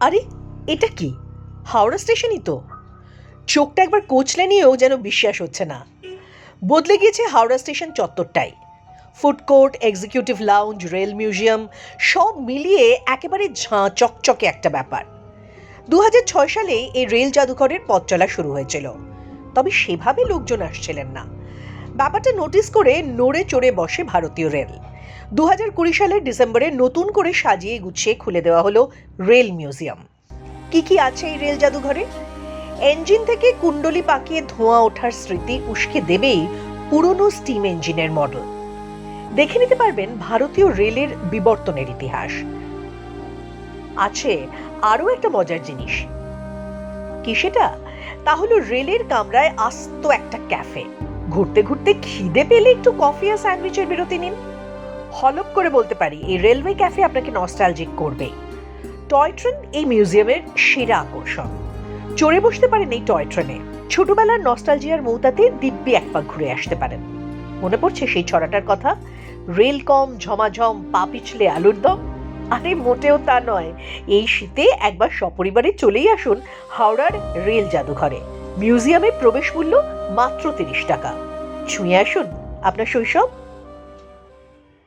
আরে, এটা কি? হাওড়া স্টেশনই তো। চোখটা একবার কোচলে নিয়েও যেন বিশ্বাস হচ্ছে না। বদলে গিয়েছে Howrah station চত্বরটাই। Food court, executive lounge, rail museum, সব মিলিয়ে একেবারে ঝাঁ, চকচকে একটা ব্যাপার। দু ছয় সালে এই রেল জাদুঘরের পথ চলা শুরু হয়েছিল। তবে সেভাবে লোকজন আসছিলেন না। ব্যাপারটা নোটিস করে নড়ে চড়ে বসে ভারতীয় রেল। দু হাজার কুড়ি সালের ডিসেম্বরে নতুন করে সাজিয়ে গুছিয়ে খুলে দেওয়া হলো রেল মিউজিয়াম। কি কি আছে এই রেল জাদুঘরে? এঞ্জিন থেকে কুণ্ডলি পাকিয়ে ধোঁয়া ওঠার স্মৃতি উস্কে দেবেই পুরনো স্টিম ইঞ্জিনের মডেল দেখে নিতে পারবেন ভারতীয় রেলের বিবর্তনের ইতিহাস। আছে আরও একটা মজার জিনিস। কি সেটা? তা হলো রেলের কামরায় আস্ত একটা ক্যাফে ঘুরতে ঘুরতে খিদে পেলে একটু কফি আর স্যান্ডউইচের বিরতি নিন। হলপ করে বলতে পারি, এই রেলওয়ে ক্যাফে আপনাকে নস্টালজিক করবেই। টয় ট্রেন এই মিউজিয়ামের সেরা আকর্ষণ। চড়ে বসতে পারেন এই টয় ট্রেনে ছোটবেলার নস্টালজিয়ার মৌতাতে দিব্যি এক পাক ঘুরে আসতে পারেন। মনে পড়ছে সেই ছড়াটার কথা? রেল কম ঝমাঝম, পা পিছলে আলুর দম? আরে মোটেও তা নয়। এই শীতে একবার সপরিবারে চলেই আসুন হাওড়ার রেল জাদুঘরে। মিউজিয়ামে প্রবেশ মূল্য মাত্র তিরিশ টাকা। ছুঁয়ে আসুন আপনার শৈশব